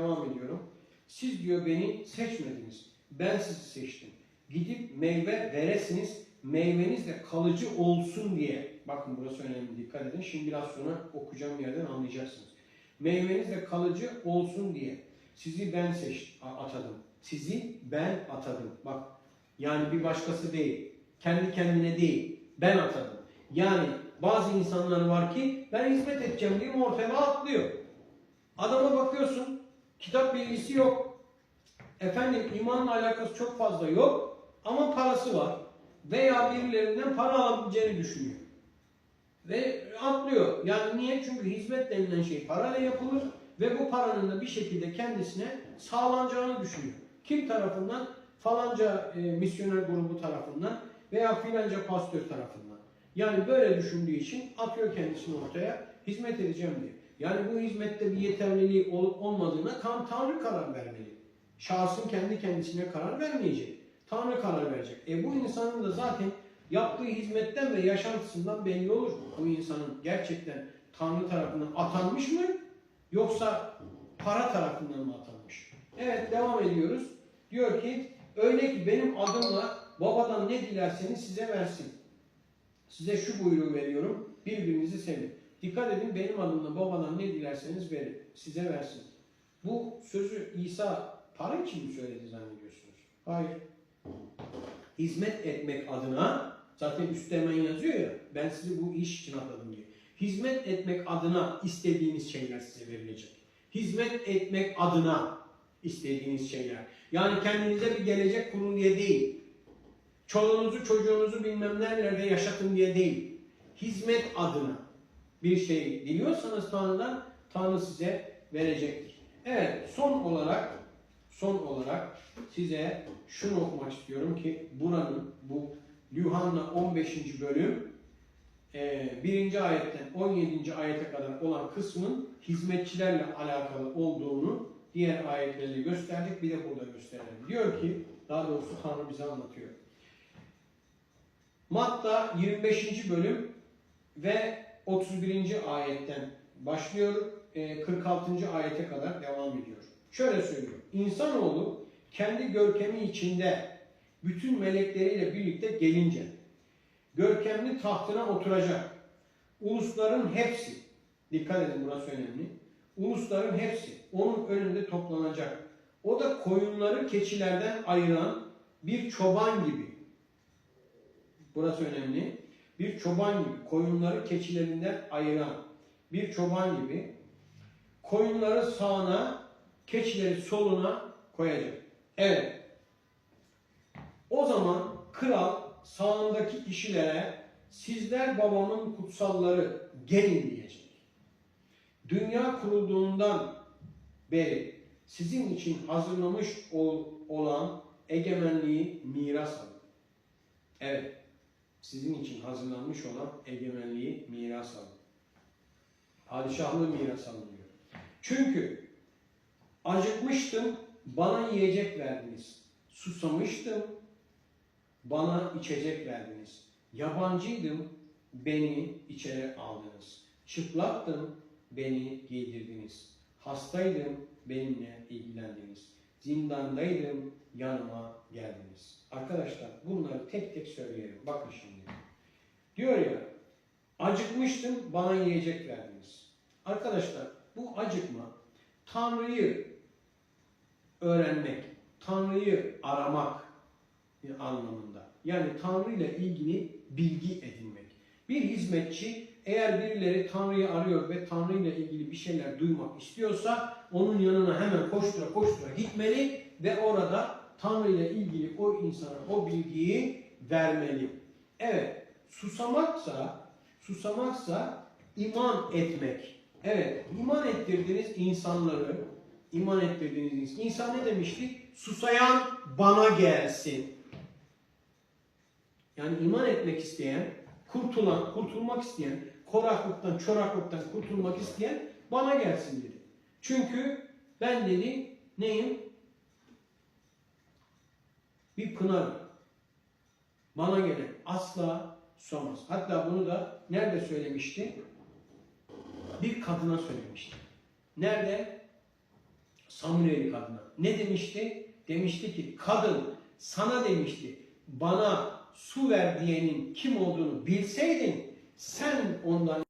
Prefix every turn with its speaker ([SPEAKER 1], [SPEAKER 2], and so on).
[SPEAKER 1] Devam ediyorum. Siz diyor beni seçmediniz. Ben sizi seçtim. Gidip meyve veresiniz. Meyveniz de kalıcı olsun diye. Bakın burası önemli dikkat edin. Şimdi biraz sonra okuyacağım yerden anlayacaksınız. Meyveniz de kalıcı olsun diye. Sizi ben seç atadım. Sizi ben atadım. Bak yani bir başkası değil. Kendi kendine değil. Ben atadım. Yani bazı insanlar var ki ben hizmet edeceğim diye ortaya atlıyor. Adama bakıyorsun kitap bilgisi yok. Efendim imanla alakası çok fazla yok ama parası var. Veya birilerinden para alabileceğini düşünüyor. Ve atlıyor. Yani niye? Çünkü hizmet denilen şey parayla yapılır ve bu paranın da bir şekilde kendisine sağlanacağını düşünüyor. Kim tarafından? Falanca e, misyoner grubu tarafından veya filanca pastör tarafından. Yani böyle düşündüğü için atıyor kendisini ortaya hizmet edeceğim diye. Yani bu hizmette bir yeterliliği olup olmadığına tam Tanrı karar vermeli. Şahsın kendi kendisine karar vermeyecek. Tanrı karar verecek. E bu insanın da zaten yaptığı hizmetten ve yaşantısından belli olur. Bu insanın gerçekten Tanrı tarafından atanmış mı? Yoksa para tarafından mı atanmış? Evet devam ediyoruz. Diyor ki öyle ki benim adımla babadan ne dilerseniz size versin. Size şu buyruğu veriyorum. Birbirinizi sevin. Dikkat edin benim adımla babadan ne dilerseniz verin. Size versin. Bu sözü İsa para için mi söyledi zannediyorsunuz? Hayır. Hizmet etmek adına zaten üstte hemen yazıyor ya ben sizi bu iş için atadım diye. Hizmet etmek adına istediğiniz şeyler size verilecek. Hizmet etmek adına istediğiniz şeyler. Yani kendinize bir gelecek kurun diye değil. Çoluğunuzu çocuğunuzu bilmem nerelerde yaşatın diye değil. Hizmet adına bir şey diliyorsanız Tanrı'dan Tanrı size verecektir. Evet son olarak son olarak size şunu okumak istiyorum ki buranın bu Yuhanna 15. bölüm e, 1. ayetten 17. ayete kadar olan kısmın hizmetçilerle alakalı olduğunu diğer ayetlerle gösterdik. Bir de burada gösterelim. Diyor ki daha doğrusu Tanrı bize anlatıyor. Matta 25. bölüm ve 31. ayetten başlıyor, e, 46. ayete kadar devam ediyor. Şöyle söylüyor. İnsanoğlu kendi görkemi içinde bütün melekleriyle birlikte gelince görkemli tahtına oturacak. Ulusların hepsi, dikkat edin burası önemli. Ulusların hepsi onun önünde toplanacak. O da koyunları keçilerden ayıran bir çoban gibi. Burası önemli. Bir çoban gibi koyunları keçilerinden ayıran bir çoban gibi koyunları sağına, keçileri soluna koyacak. Evet. O zaman kral sağındaki kişilere sizler babamın kutsalları gelin diyecek. Dünya kurulduğundan beri sizin için hazırlamış ol- olan egemenliği miras alın. Evet sizin için hazırlanmış olan egemenliği miras alın. Padişahlığı miras alın diyor. Çünkü acıkmıştım, bana yiyecek verdiniz. Susamıştım, bana içecek verdiniz. Yabancıydım, beni içeri aldınız. Çıplaktım, beni giydirdiniz. Hastaydım, benimle ilgilendiniz. Zindandaydım, yanıma geldiniz. Arkadaşlar bunları tek tek söyleyelim. Bakın şimdi. Diyor ya, acıkmıştım, bana yiyecek verdiniz. Arkadaşlar bu acıkma Tanrı'yı öğrenmek, Tanrı'yı aramak anlamında. Yani Tanrı ile ilgili bilgi edinmek. Bir hizmetçi eğer birileri Tanrı'yı arıyor ve Tanrı ile ilgili bir şeyler duymak istiyorsa onun yanına hemen koştura koştura gitmeli ve orada Tanrı ile ilgili o insana o bilgiyi vermeli. Evet, susamaksa susamaksa iman etmek. Evet, iman ettirdiğiniz insanları, iman ettirdiğiniz insan. Ne demiştik? Susayan bana gelsin. Yani iman etmek isteyen, kurtulan, kurtulmak isteyen, koraklıktan, çoraklıktan kurtulmak isteyen bana gelsin dedi. Çünkü ben dedi neyim? Bir pınar. Bana gelen asla susamaz. Hatta bunu da nerede söylemişti? Bir kadına söylemişti. Nerede? Samuel'i kadına. Ne demişti? Demişti ki kadın sana demişti bana su ver diyenin kim olduğunu bilseydin sen ondan